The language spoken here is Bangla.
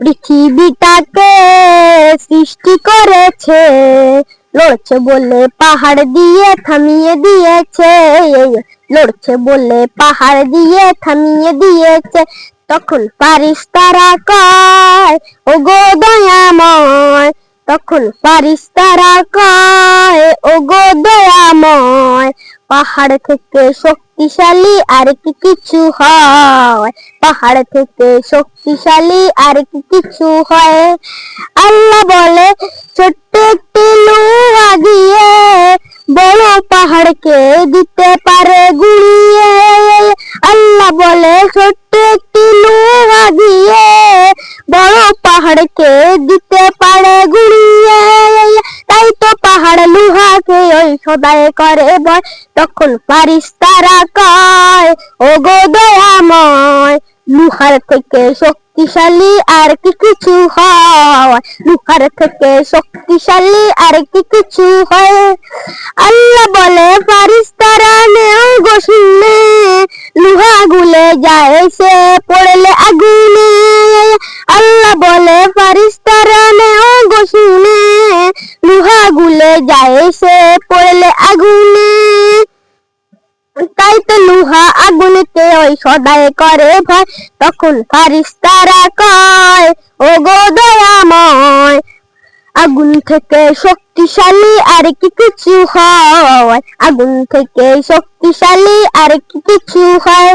পৃথিবীটাকে সৃষ্টি করেছে। লড়ছে বলে পাহাড় দিয়ে থামিয়ে দিয়েছে। লড়ছে বলে পাহাড় দিয়ে থামিয়ে দিয়েছে। তখন পারিস তারা কয় ও গো দয়াময়। তখন পারিস তারা কয় ও গো দয়াময়। পাহাড় থেকে শক্তিশালী আর কি কিছু হয়। পাহাড় থেকে শক্তিশালী আর কি কিছু হয়। আল্লাহ বলে, ছোট্ট একটি লোহা দিয়ে বড় পাহাড়কে দিতে পারে গুড়িয়ে আল্লাহ বলে, ছোট্ট একটি লোহা দিয়ে বড় পাহাড়কে দিতে ওই করে তখন পারিস তারা কয় ও গো দয়াময়, লোহার থেকে শক্তিশালী আর কি কিছু হয়? লোহার থেকে শক্তিশালী আর কি কিছু হয়? আল্লাহ বলে পারিস তারা নেও গো শুনলে লোহা গুলে যায় সে পড়লে আগুনে। আল্লাহ বলে পারিস তারা নেও গো শুনে গুলে যায় সে, পড়লে আগুনে। তাই তো লোহা আগুনকে ওই সদায় করে ভয়। তখন পারিস তারা কয় ও গো দয়াময়, আগুন থেকে শক্তিশালী আর কি কিছু হয়? আগুন থেকে শক্তিশালী আর কি কিছু হয়?